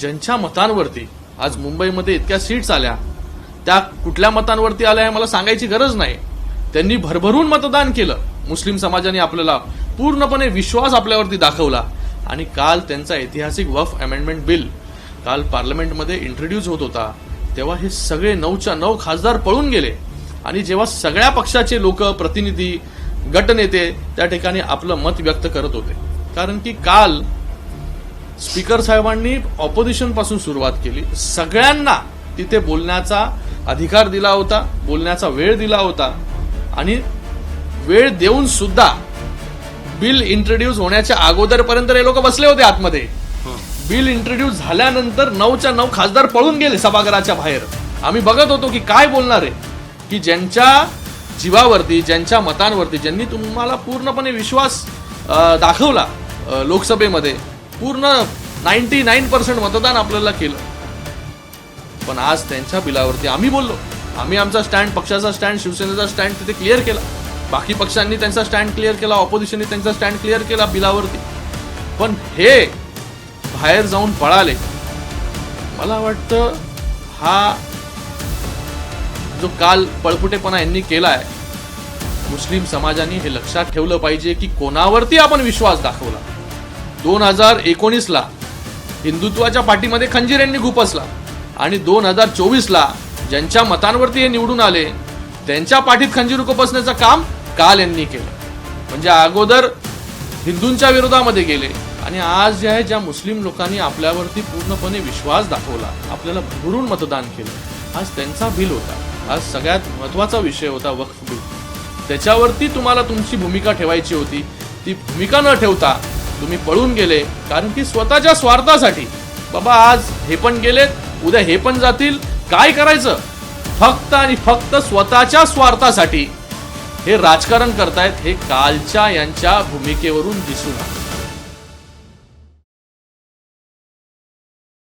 ज्यांच्या मतांवरती आज मुंबईमध्ये इतक्या सीट्स आल्या त्या कुठल्या मतांवरती आल्या हे मला सांगायची गरज नाही. त्यांनी भरभरून मतदान केलं. मुस्लिम समाजाने आपल्याला पूर्णपणे विश्वास आपल्यावरती दाखवला. आणि काल त्यांचा ऐतिहासिक वफ अमेंडमेंट बिल काल पार्लमेंटमध्ये इंट्रोड्यूस होत होता. तेव्हा हे सगळे नऊच्या नऊ खासदार पळून गेले. आणि जेव्हा सगळ्या पक्षाचे लोक प्रतिनिधी गटनेते त्या ठिकाणी आपलं मत व्यक्त करत होते. कारण की काल स्पीकर साहेबांनी ऑपोजिशनपासून सुरुवात केली. सगळ्यांना तिथे बोलण्याचा अधिकार दिला होता बोलण्याचा वेळ दिला होता. आणि वेळ देऊन सुद्धा बिल इंट्रोड्यूस होण्याच्या अगोदरपर्यंत हे लोक बसले होते आतमध्ये. बिल इंट्रोड्यूस झाल्यानंतर नऊच्या नऊ खासदार पळून गेले सभागृहाच्या बाहेर. आम्ही बघत होतो की काय बोलणार आहे. की ज्यांच्या जीवावरती ज्यांच्या मतांवरती ज्यांनी तुम्हाला पूर्णपणे विश्वास दाखवला लोकसभेमध्ये पूर्ण नाईन्टी नाईन पर्सेंट मतदान आपल्याला केलं. पण आज त्यांच्या बिलावरती आम्ही बोललो. आम्ही आमचा स्टँड पक्षाचा स्टँड शिवसेनेचा स्टँड तिथे क्लिअर केला. बाकी पक्षांनी त्यांचा स्टँड क्लिअर केला ऑपोजिशनने त्यांचा स्टँड क्लिअर केला बिलावरती. पण हे बाहेर जाऊन पळाले. मला वाटतं हा जो काल पळपुटेपणा यांनी केला आहे मुस्लिम समाजाने हे लक्षात ठेवलं पाहिजे की कोणावरती आपण विश्वास दाखवला. दोन हजार एकोणीसला हिंदुत्वाच्या पाठीमध्ये खंजीर यांनी घुपसला आणि दोन हजार चोवीसला ज्यांच्या मतांवरती हे निवडून आले त्यांच्या पाठीत खंजीर खुपसण्याचं काम काल यांनी केलं. म्हणजे अगोदर हिंदूंच्या विरोधामध्ये गेले आणि आज जे आहे ज्या मुस्लिम लोकांनी आपल्यावरती पूर्णपणे विश्वास दाखवला आपल्याला भरून मतदान केलं आज त्यांचा बिल होता. आज सगळ्यात महत्त्वाचा विषय होता वक्फ बिल. त्याच्यावरती तुम्हाला तुमची भूमिका ठेवायची होती. ती भूमिका न ठेवता तुम्ही पळून गेले कारण की स्वतःच्या स्वार्थासाठी. बाबा आज हे पण गेलेत उद्या हे पण जातील. काय करायचं? फक्त आणि फक्त स्वतःच्या स्वार्थासाठी. हे राजकारण करतायत हे कालच्या यांच्या भूमिकेवरून दिसून आलं.